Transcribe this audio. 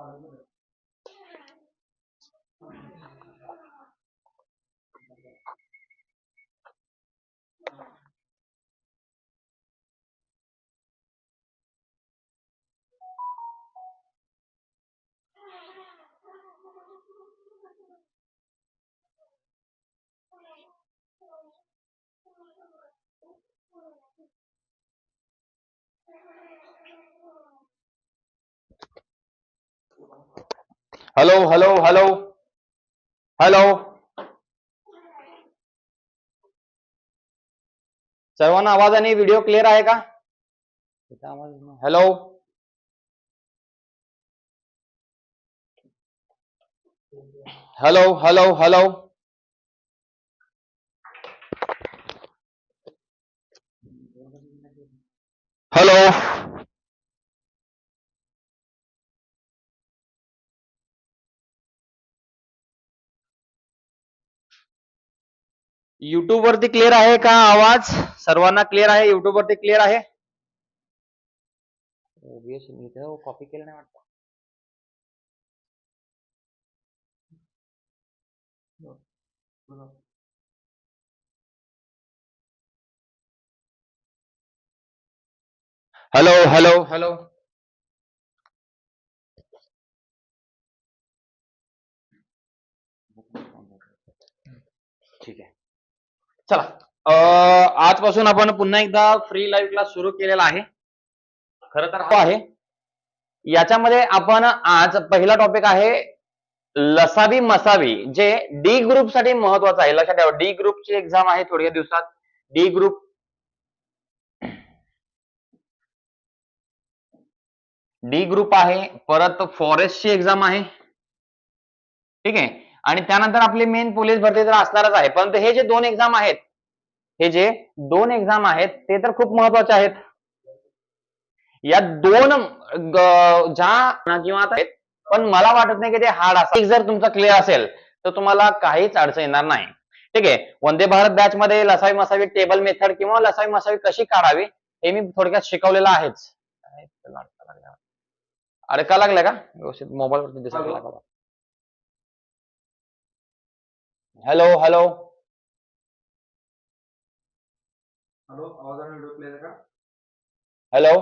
Hallelujah. Hello hello hello hello सर्वांना आवाज़ आणि व्हिडिओ क्लिअर आहे का hello hello hello hello hello YouTube वरती क्लिअर आहे का आवाज़? सर्वांना क्लिअर आहे? युट्यूब वरती क्लिअर आहे? कॉपी केलं नाही वाटतं. हॅलो हॅलो हॅलो ठीक आहे. चला. आजपासून आपण पुन्हा एकदा फ्री लाईव्ह क्लास सुरू केलेला आहे. खर तर हा आहे. याच्यामध्ये आपण आज पहिला टॉपिक आहे लसावी मसावी जे डी ग्रुपसाठी महत्वाचं आहे. लक्षात ठेवा डी ग्रुपची एक्झाम आहे थोड्या दिवसात. डी ग्रुप डी ग्रुप आहे परत फॉरेस्टची एक्झाम आहे. ठीक आहे? आणि त्यानंतर आपली मेन पोलीस भरती तर असणारच आहे. परंतु हे जे दोन एक्झाम आहेत हे जे दोन एक्झाम आहेत ते तर खूप महत्त्वाचे आहेत. या दोन ज्या किंवा पण मला वाटत नाही की ते हार्ड असं जर तुमचा क्लिअर असेल तर तुम्हाला काहीच अडचण येणार नाही. ठीक आहे? वंदे भारत बॅच मध्ये लसावी मसावी टेबल मेथड किंवा लसावी मसावी कशी काढावी हे मी थोडक्यात शिकवलेलं आहेच. अडका लागला? का व्यवस्थित मोबाईल वरती दिसायला. लागला हॅलो हेलो हेलो आवाज़ आ रही क्लिअर आहे का हॅलो